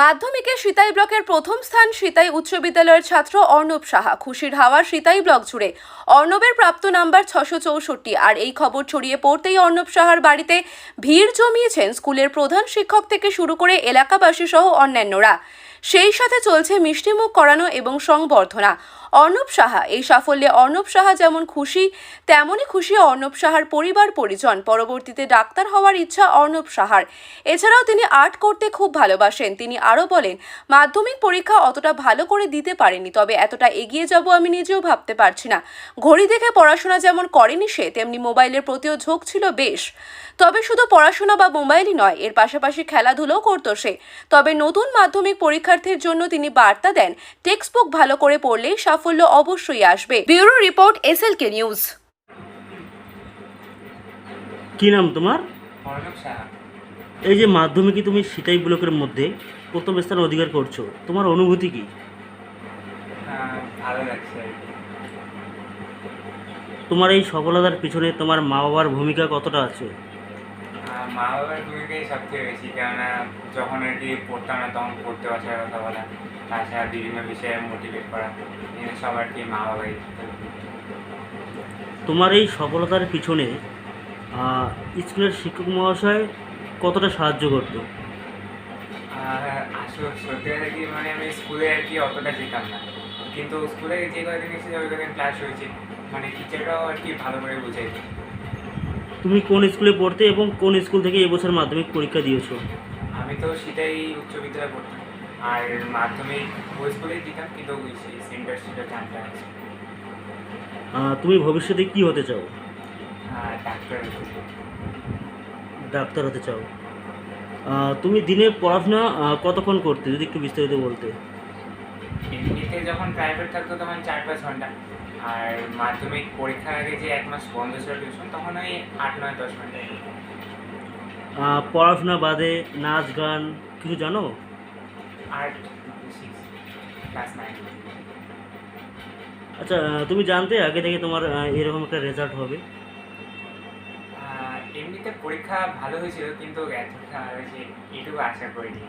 মাধ্যমিকে সিতাই ব্লকের প্রথম স্থান সিতাই উচ্চ বিদ্যালয়ের ছাত্র অর্ণব সাহা। খুশির হাওয়া সিতাই ব্লক জুড়ে। অর্ণবের প্রাপ্ত নাম্বার ছশো চৌষট্টি। আর এই খবর ছড়িয়ে পড়তেই অর্ণব সাহার বাড়িতে ভিড় জমিয়েছেন স্কুলের প্রধান শিক্ষক থেকে শুরু করে এলাকাবাসী সহ অন্যান্যরা। সেই সাথে চলছে মিষ্টিমুখ করানো এবং সংবর্ধনা। অর্ণব সাহা, এই সাফল্যে অর্ণব সাহা যেমন খুশি, তেমনই খুশি অর্ণব সাহার পরিবার পরিজন। পরবর্তীতে ডাক্তার হওয়ার ইচ্ছা অর্ণব সাহার। এছাড়াও তিনি আর্ট করতে খুব ভালোবাসেন। তিনি আরও বলেন, মাধ্যমিক পরীক্ষা অতটা ভালো করে দিতে পারেনি, তবে এতটা এগিয়ে যাব আমি নিজেও ভাবতে পারছি না। ঘড়ি দেখে পড়াশোনা যেমন করেনি সে, তেমনি মোবাইলের প্রতিও ঝোঁক ছিল বেশ। তবে শুধু পড়াশোনা বা মোবাইলই নয়, এর পাশাপাশি খেলাধুলোও করতো সে। তবে নতুন মাধ্যমিক পরীক্ষার্থীর জন্য তিনি বার্তা দেন টেক্সট বুক ভালো করে পড়লে সাফল্য অবশ্যই আসবে। ব্যুরো রিপোর্ট এসএলকে নিউজ কি নাম তোমার? এই যে মাধ্যমিকে তুমি সিতাই ব্লকের মধ্যে প্রথম স্থান অধিকার করছ তোমার অনুভূতি কি? কি। তোমার এই সফলতার পিছনে তোমার মা বাবার ভূমিকা কতটা আছে? মা বাবার ভূমিকাই সবথেকে বেশি কেননা যখন আর কি পড়তাম না তখন পড়তে বসার কথা বলা তাছাড়া বিভিন্ন বিষয়ে মোটিভেট করা এগুলো সব আর কি মা বাবাই তোমার এই সফলতার পিছনে স্কুলের শিক্ষক মহাশয় কতটা সাহায্য করতো? আসলে সত্যি কথা কি মানে আমি স্কুলে আর কি অতটা যেতাম না। কিন্তু স্কুলে যে কদিন এসেছে ওই কদিন ক্লাস হয়েছে। মানে টিচাররাও আর কি ভালো করে বুঝাইছে তুমি কোন স্কুলে পড়তে এবং কোন স্কুল থেকে এবছর মাধ্যমিক পরীক্ষা দিয়েছ? আমি তো সেটাই উচ্চ বিদ্যালয়ে পড়তাম। আর মাধ্যমিক ওই স্কুলেই দিতাম কিন্তু ওই সেন্টার সেটা জানতে আছে। তুমি ভবিষ্যতে কি হতে চাও? ডাক্তার ডাক্তার হতে চাও। তুমি দিনে পড়াশোনা কতক্ষণ করতে যদি একটু বিস্তারিত বলতে? এমনিতে যখন প্রাইভেট থাকতো তখন চার পাঁচ ঘণ্টা। আর মাধ্যমিক পরীক্ষার আগে যে এক মাস বন্ধ ছিল টিউশন তখন ওই আট নয় দশ ঘণ্টা পড়াশোনা বাদে নাচ গান কিছু জানো? আর্ট ক্লাস নাইন আচ্ছা তুমি জানতে আগে থেকে তোমার এরকম একটা রেজাল্ট হবে। এমনিতে পরীক্ষা ভালো হয়েছিল কিন্তু এতটা হয়েছে এটুকু আশা করিনি।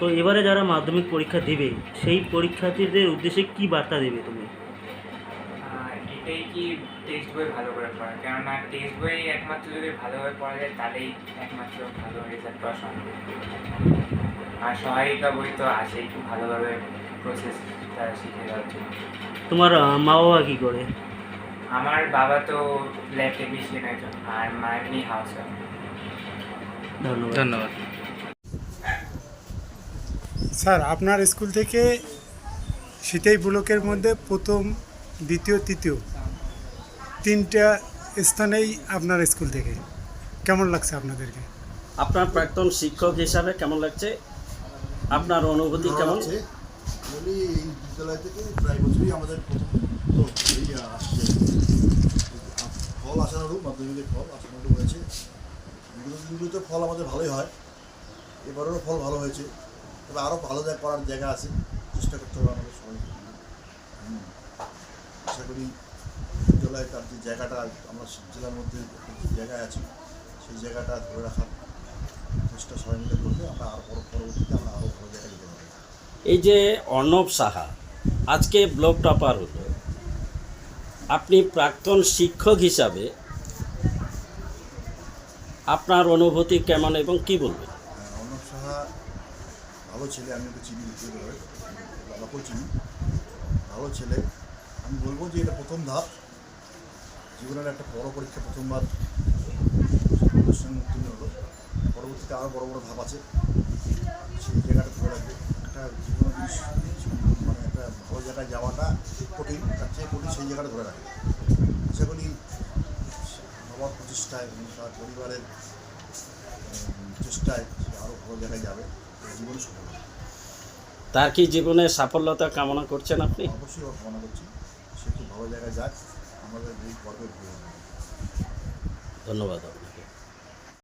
তো এবারে যারা মাধ্যমিক পরীক্ষা দেবে সেই পরীক্ষার্থীদের উদ্দেশ্যে কি বার্তা দেবে তুমি? এটাই কি টেক্সট বই ভালো করে পড়া কেননা টেক্সট বই একমাত্র যদি ভালোভাবে পড়া যায় তাহলেই একমাত্র ভালো রেজাল্ট পাওয়া সম্ভব। আর সহায়িকা বই তো আছে একটু ভালোভাবে প্রসেসটা শিখে দেওয়ার জন্য। তোমার মা বাবা কী করে? আমার বাবা তো ল্যাব টেকনিশিয়ান একজন আর মা এমনি হাউস ধন্যবাদ। ধন্যবাদ। স্যার আপনার স্কুল থেকে সিতাই ব্লকের মধ্যে প্রথম দ্বিতীয় তৃতীয় তিনটা স্থানেই আপনার স্কুল থেকে। কেমন লাগছে আপনাদেরকে? আপনার প্রাক্তন শিক্ষক হিসাবে কেমন লাগছে? আপনার অনুভূতি কেমন? লাগছে। বলি এই বিদ্যালয় থেকে প্রায় বছরই আমাদের প্রথম তো এই আসছে। ফল আশানুরূপ মাধ্যমিকের ফল আশানুরূপ হয়েছে। বিগত দিনগুলোতে ফল আমাদের ভালোই হয়। এবারেরও ফল ভালো হয়েছে। তবে আরও ভালো করার জায়গা আছে, চেষ্টা করতে হবে আমাদের সবাই আশা করি বিদ্যালয়ে তার যে জায়গাটা, আমরা জেলার মধ্যে যে জায়গায় আছি, সেই জায়গাটা ধরে রাখার চেষ্টা সবাই মিলে করলে আমরা আরও পরবর্তীতে আমরা আরও ভালো জায়গায় যেতে পারব। এই যে অর্ণব সাহা, আজকে ব্লক টপার হলো। আপনি প্রাক্তন শিক্ষক হিসাবে আপনার অনুভূতি কেমন এবং কি বলবেন? ভালো ছেলে আমি ওকে চিনি ব্যক্তিগতভাবে বাবাকেও চিনি ভালো ছেলে। আমি বলব যে এটা প্রথম ধাপ। জীবনের একটা বড় পরীক্ষা প্রথমবার। উত্তীর্ণ হলো। পরবর্তীতে আরও বড় বড় ধাপ আছে। সেই জায়গাটা ধরে রাখবে। একটা জীবন মানে একটা ভালো জায়গায় যাওয়াটা কঠিন। তার চেয়ে কঠিন সেই জায়গাটা ধরে রাখবে। আশা করি বাবার প্রচেষ্টায় এবং তার পরিবারের চেষ্টায় আরও ভালো জায়গায় যাবে। তার কি জীবনে সাফল্যতা কামনা করছেন আপনি? অবশ্যই ওর কামনা করছি। সে খুব ভালো জায়গায় যাক আমাদের ধন্যবাদ।